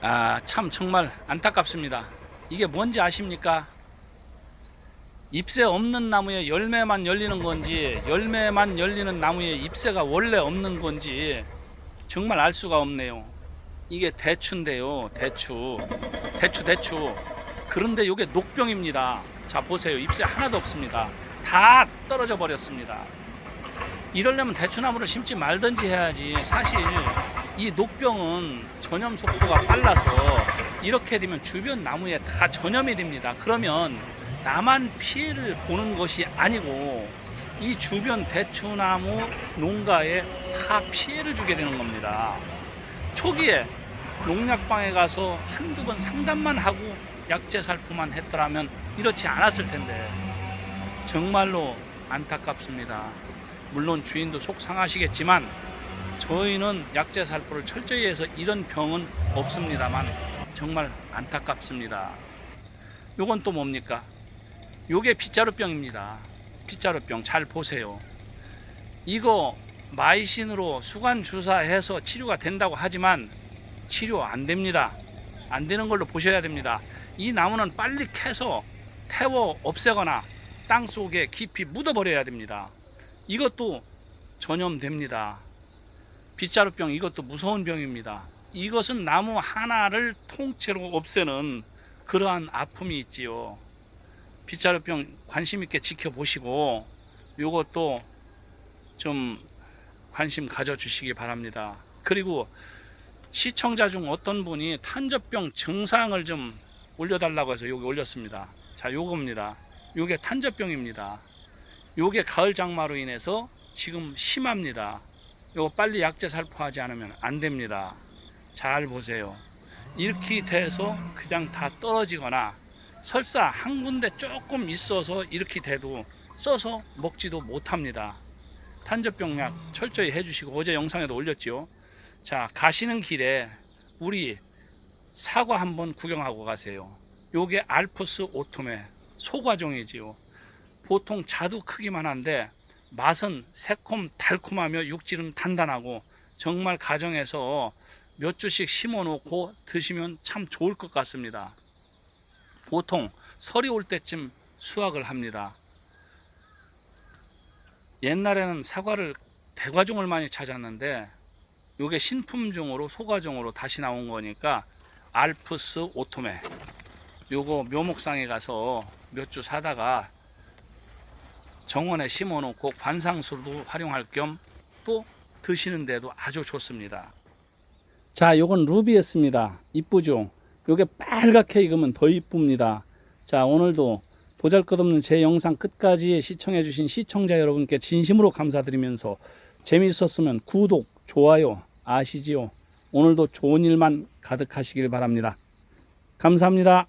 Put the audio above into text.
아, 참 정말 안타깝습니다. 이게 뭔지 아십니까? 잎새 없는 나무에 열매만 열리는 건지, 열매만 열리는 나무에 잎새가 원래 없는 건지, 정말 알 수가 없네요. 이게 대추인데요, 대추. 대추, 대추. 그런데 이게 녹병입니다. 자, 보세요. 잎새 하나도 없습니다. 다 떨어져 버렸습니다. 이러려면 대추나무를 심지 말든지 해야지. 사실 이 녹병은 전염 속도가 빨라서 이렇게 되면 주변 나무에 다 전염이 됩니다. 그러면 나만 피해를 보는 것이 아니고 이 주변 대추나무 농가에 다 피해를 주게 되는 겁니다. 초기에 농약방에 가서 한두 번 상담만 하고 약재 살포만 했더라면 이렇지 않았을 텐데 정말로 안타깝습니다. 물론 주인도 속 상하시겠지만 저희는 약재 살포를 철저히 해서 이런 병은 없습니다만 정말 안타깝습니다. 요건 또 뭡니까? 요게 빗자루병입니다. 빗자루병 잘 보세요. 이거 마이신으로 수관 주사해서 치료가 된다고 하지만 치료 안 됩니다. 안 되는 걸로 보셔야 됩니다. 이 나무는 빨리 캐서 태워 없애거나 땅 속에 깊이 묻어버려야 됩니다. 이것도 전염됩니다. 빗자루병 이것도 무서운 병입니다. 이것은 나무 하나를 통째로 없애는 그러한 아픔이 있지요. 빗자루병 관심 있게 지켜보시고 이것도 좀 관심 가져주시기 바랍니다. 그리고 시청자 중 어떤 분이 탄저병 증상을 좀 올려달라고 해서 여기 올렸습니다. 자, 요겁니다. 요게 탄저병입니다. 요게 가을 장마로 인해서 지금 심합니다. 요거 빨리 약재 살포하지 않으면 안 됩니다. 잘 보세요. 이렇게 돼서 그냥 다 떨어지거나 설사 한 군데 조금 있어서 이렇게 돼도 써서 먹지도 못합니다. 탄저병약 철저히 해주시고 어제 영상에도 올렸지요. 자 가시는 길에 우리 사과 한번 구경하고 가세요. 요게 알프스 오토메 소과종이지요. 보통 자두 크기만 한데 맛은 새콤 달콤하며 육질은 단단하고 정말 가정에서 몇 주씩 심어 놓고 드시면 참 좋을 것 같습니다. 보통 설이 올 때쯤 수확을 합니다. 옛날에는 사과를 대과종을 많이 찾았는데 요게 신품종으로 소과종으로 다시 나온 거니까 알프스 오토메 요거 묘목상에 가서 몇 주 사다가 정원에 심어 놓고 관상수로도 활용할 겸 또 드시는데도 아주 좋습니다. 자, 요건 루비였습니다. 이쁘죠? 요게 빨갛게 익으면 더 이쁩니다. 자, 오늘도 보잘 것 없는 제 영상 끝까지 시청해 주신 시청자 여러분께 진심으로 감사드리면서 재미있었으면 구독, 좋아요 아시지요? 오늘도 좋은 일만 가득하시길 바랍니다. 감사합니다.